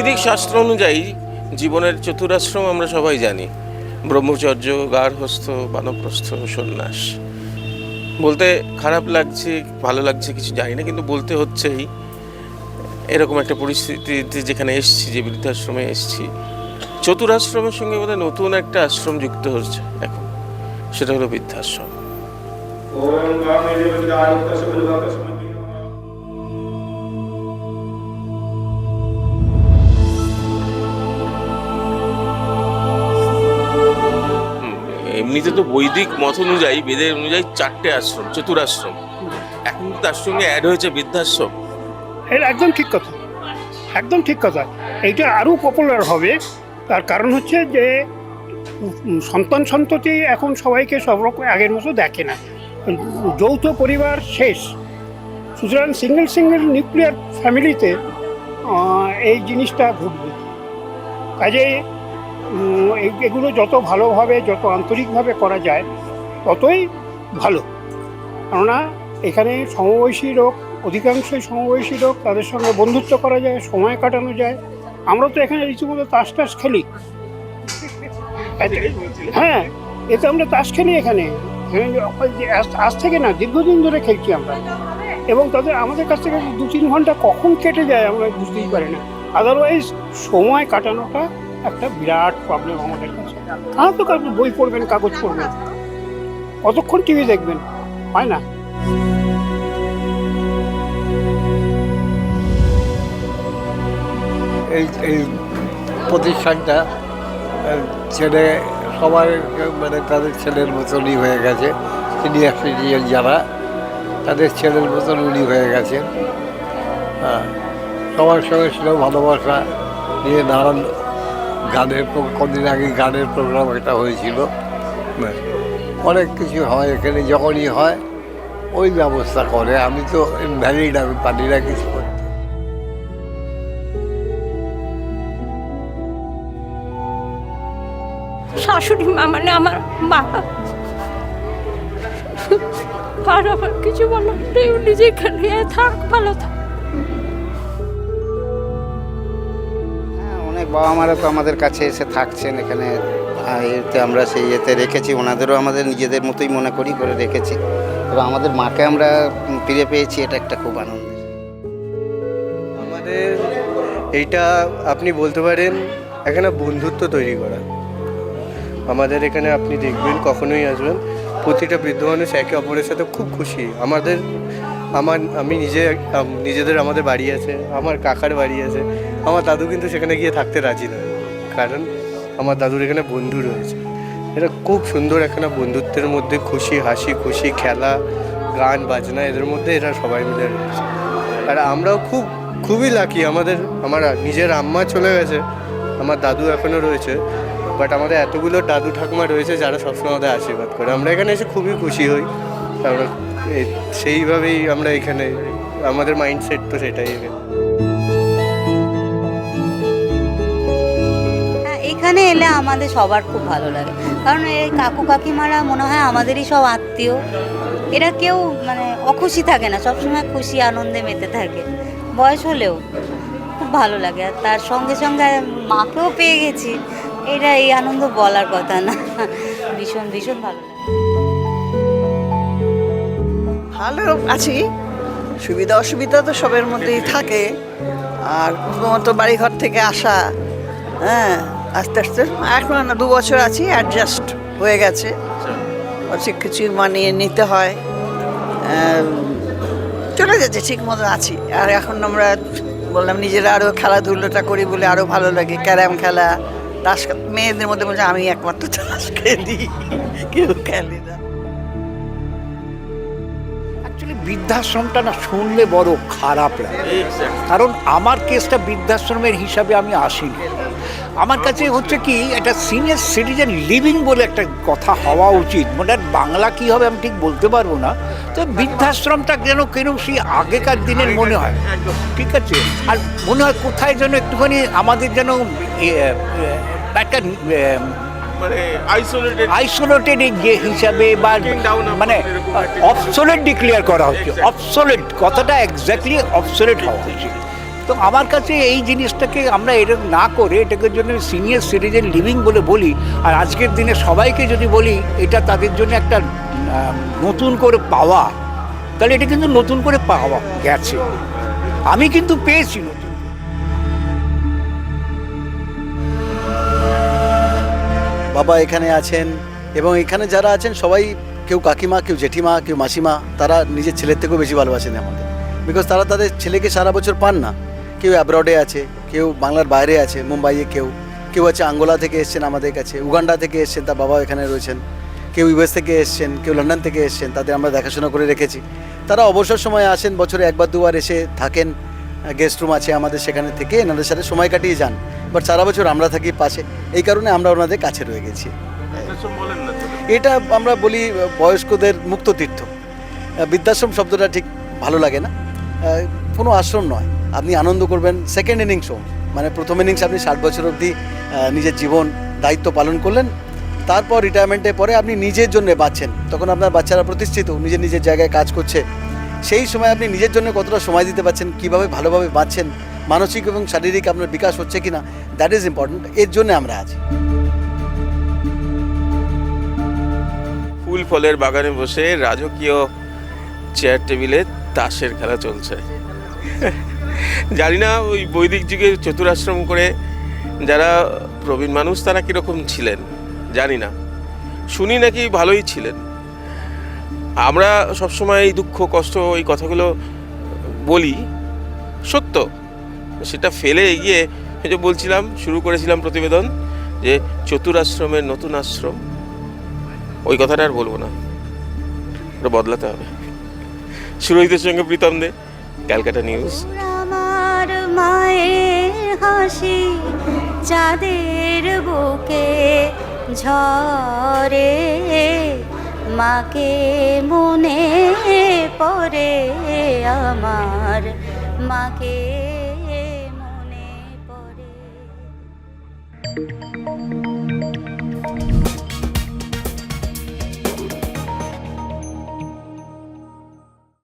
বৈদিক শাস্ত্র অনুযায়ী জীবনের চতুরাশ্রম আমরা সবাই জানি। ব্রহ্মচর্য, গার্হস্থ, বানপ্রস্থ, সন্ন্যাস। বলতে খারাপ লাগছে, ভালো লাগছে, কিছু জানি না, কিন্তু বলতে হচ্ছেই এরকম একটা পরিস্থিতিতে যেখানে এসছি, যে বৃদ্ধাশ্রমে এসছি। চতুরাশ্রমের সঙ্গে বোধহয় নতুন একটা আশ্রম যুক্ত হচ্ছে এখন। সেটা হলো বৃদ্ধাশ্রম। এমনিতে তো বৈদিক মত অনুযায়ী, বেদের অনুযায়ী চারটে আশ্রম, চতুরাশ্রম। এখন তার সঙ্গে অ্যাড হয়েছে বৃদ্ধাশ্রম। এটা একদম ঠিক কথা। একদম ঠিক কথা। এইটা আরও পপুলার হবে। তার কারণ হচ্ছে যে, সন্তান সন্ততি এখন সবাইকে সব রকম আগের মতো দেখে না। যৌথ পরিবার শেষ। সুতরাং সিঙ্গেল সিঙ্গেল নিউক্লিয়ার ফ্যামিলিতে এই জিনিসটা ঘটবে। এই- এগুলো যত ভালোভাবে, যত আন্তরিকভাবে করা যায়, ততই ভালো। কেননা, এখানে সমবয়সী লোক, অধিকাংশই সমবয়সী লোক, তাদের সঙ্গে বন্ধুত্ব করা যায়, সময় কাটানো যায়। আমরা তো এখানে রীতিমতো তাস টাস খেলি। হ্যাঁ এতে আমরা তাস খেলি এখানে। আজ থেকে না, দীর্ঘদিন ধরে খেলছি আমরা। এবং তাদের, আমাদের কাছ থেকে দু তিন ঘণ্টা কখন কেটে যায় আমরা বুঝতেই পারি না। আদারওয়াইজ সময় কাটানোটা একটা বিরাট প্রবলেম আমাদের কাছে। কারণ তো আপনি বই পড়বেন, কাগজ পড়বেন? কতক্ষণ টিভি দেখবেন? হয় না? এই এই প্রতিষ্ঠানটা ছেলে সবাই মানে তাদের ছেলের মতনই হয়ে গেছে। সিনিয়র সিটিজেন যারা, তাদের ছেলের মতন উনি হয়ে গেছেন। হ্যাঁ সবার সঙ্গে ছিল ভালোবাসা, নিয়ে নানান গানের কদিন আগে গানের প্রোগ্রাম একটা হয়েছিল। অনেক কিছু হয় এখানে, যখনই হয়, ওই ব্যবস্থা করে। আমি তো ভ্যালিড আমি পারি না কিছু করতে। শাশুড়ি মা মানে আমার মা। আর আমার কিছু বলার নেই, উনি থাক, ভালো থাক। বাবা মারা তো আমাদের কাছে এসে থাকছেন এখানে। এতে আমরা সেই ইয়েতে রেখেছি, ওনাদেরও আমাদের নিজেদের মতোই মনে করি করে রেখেছি। এবং আমাদের মাকে আমরা ফিরে পেয়েছি, এটা একটা খুব আনন্দের। আমাদের এইটা আপনি বলতে পারেন, এখানে বন্ধুত্ব তৈরি করা। আমাদের এখানে আপনি দেখবেন, কখনোই আসবেন, প্রতিটা বৃদ্ধ মানুষ একে অপরের সাথে খুব খুশি। আমাদের আমার, আমি নিজে নিজেদের আমাদের বাড়ি আছে, আমার কাকার বাড়ি আছে, আমার দাদু কিন্তু সেখানে গিয়ে থাকতে রাজি নয়। কারণ আমার দাদুর এখানে বন্ধু রয়েছে। এটা খুব সুন্দর এখানে বন্ধুত্বের মধ্যে, খুশি, হাসি, খুশি, খেলা, গান, বাজনা, এদের মধ্যে এরা সবাই মিলে রয়েছে। আর আমরাও খুব, খুবই লাকি আমাদের, আমার নিজের আম্মা চলে গেছে, আমার দাদু এখনও রয়েছে বাট আমাদের এতগুলো দাদু ঠাকুমা রয়েছে যারা সবসময় আমাদের আশীর্বাদ করে। আমরা এখানে এসে খুবই খুশি হই। আমরা সেইভাবেই আমরা এখানে, আমাদের মাইন্ডসেট তো সেটাই এখানে। হ্যাঁ এলে আমাদের সবার খুব ভালো লাগে। কারণ এই কাকু কাকিমারা মনে হয় আমাদেরই সব আত্মীয়। এরা কেউ মানে অখুশি থাকে না, সবসময় খুশি, আনন্দে মেতে থাকে। বয়স হলেও খুব ভালো লাগে। আর তার সঙ্গে সঙ্গে মাকেও পেয়ে গেছি। এটা এই আনন্দ বলার কথা না। ভীষণ ভীষণ ভালো ভালো আছি। সুবিধা অসুবিধা তো সবের মধ্যেই থাকে। আর প্রথমত বাড়িঘর থেকে আসা হ্যাঁ আস্তে আস্তে। এখন না, দু বছর আছি অ্যাডজাস্ট হয়ে গেছে। অনেক কিছু মানিয়ে নিতে হয়। চলে যাচ্ছে, ঠিক মতো আছি। আর এখন আমরা বললাম, নিজেরা আরও খেলাধুলোটা করি বলে আরও ভালো লাগে। ক্যারাম খেলা, তাস মেয়েদের মধ্যে বলছে, আমি একমাত্র তাস খেলি, কেউ খেলি না। অ্যাকচুয়ালি বৃদ্ধাশ্রমটা না শুনলে বড় খারাপ লাগে। কারণ আমার কেসটা বৃদ্ধাশ্রমের হিসাবে আমি আসিনি। আমার কাছে হচ্ছে কি, একটা সিনিয়র সিটিজেন লিভিং বলে একটা কথা হওয়া উচিত। মানে বাংলা কি হবে আমি ঠিক বলতে পারব না। তো বৃদ্ধাশ্রমটা যেন কেন সেই আগেকার দিনের মনে হয়। ঠিক আছে? আর মনে হয় কোথায় যেন একটুখানি আমাদের যেন একটা মানে আইসোলেটেড আইসোলেটেড যে হিসাবে বা মানে অবসোলেট ডিক্লেয়ার করা হচ্ছে অবসোলেট কথাটা এক্স্যাক্টলি অবসোলেট হওয়া উচিত তো আমার কাছে এই জিনিসটাকে আমরা এটা না করে এটাকে জন্য সিনিয়র সিটিজেন লিভিং বলে বলি আর আজকের দিনে সবাইকে যদি বলি এটা তাদের জন্য একটা নতুন করে পাওয়া তাহলে এটা কিন্তু নতুন করে পাওয়া গেছে। আমি কিন্তু পেয়েছি বাবা এখানে আছেন এবং এখানে যারা আছেন সবাই কেউ কাকিমা, কেউ জেঠিমা, কেউ মাসিমা, তারা নিজের ছেলের থেকেও বেশি ভালোবাসেন আমাদের। বিকজ তারা তাদের ছেলেকে সারা বছর পান না। কেউ অ্যাব্রডে আছে, কেউ বাংলার বাইরে আছে, মুম্বাইয়ে কেউ। কেউ আছে আঙ্গোলা থেকে এসছেন আমাদের কাছে, উগান্ডা থেকে এসছেন, তার বাবা এখানে রয়েছেন। কেউ ইউএস থেকে এসছেন, কেউ লন্ডন থেকে এসছেন, তাদের আমরা দেখাশোনা করে রেখেছি। তারা অবসর সময় আসেন, বছরে একবার, দুবার এসে থাকেন। গেস্ট রুম আছে আমাদের সেখানে থেকে এনাদের সাথে সময় কাটিয়ে যান। বাট সারা বছর আমরা থাকি পাশে। এই কারণে আমরা ওনাদের কাছে রয়ে গেছি। এটা আমরা বলি বয়স্কদের মুক্ত তীর্থ বৃদ্ধাশ্রম শব্দটা ঠিক ভালো লাগে না। কোনো আশ্রম নয়। আপনি আনন্দ করবেন সেকেন্ড ইনিংস হোম মানে প্রথম ইনিংস আপনি ষাট বছর অবধি নিজের জীবন দায়িত্ব পালন করলেন। তারপর রিটায়ারমেন্টের পরে আপনি নিজের জন্য বাঁচছেন। তখন আপনার বাচ্চারা প্রতিষ্ঠিত নিজের নিজের জায়গায় কাজ করছে। সেই সময় আপনি নিজের জন্য কতটা সময় দিতে পারছেন, কীভাবে ভালোভাবে বাঁচছেন, মানসিক এবং শারীরিক আপনার বিকাশ হচ্ছে কিনা দ্যাট ইজ ইম্পর্ট্যান্ট এর জন্য আমরা আছি। ফুল ফলের বাগানে বসে রাজকীয় চেয়ার টেবিলে তাসের খেলা চলছে। জানি না ওই বৈদিক যুগে চতুরাশ্রম করে যারা প্রবীণ মানুষ তারা কীরকম ছিলেন, জানি না। শুনি নাকি ভালোই ছিলেন। আমরা সবসময় এই দুঃখ, কষ্ট, এই কথাগুলো বলি। সত্য। সেটা ফেলে এগিয়ে যে বলছিলাম, শুরু করেছিলাম প্রতিবেদন যে চতুরাশ্রমের নতুন আশ্রম, ওই কথাটা আর বলব না। ওটা বদলাতে হবে। সুরহিতের সঙ্গে প্রীতম দে, ক্যালকাটা নিউজ। মায়ের হাসি, চাঁদের বুকে ঝরে। মাকে মনে পড়ে আমার। মাকে মনে পড়ে।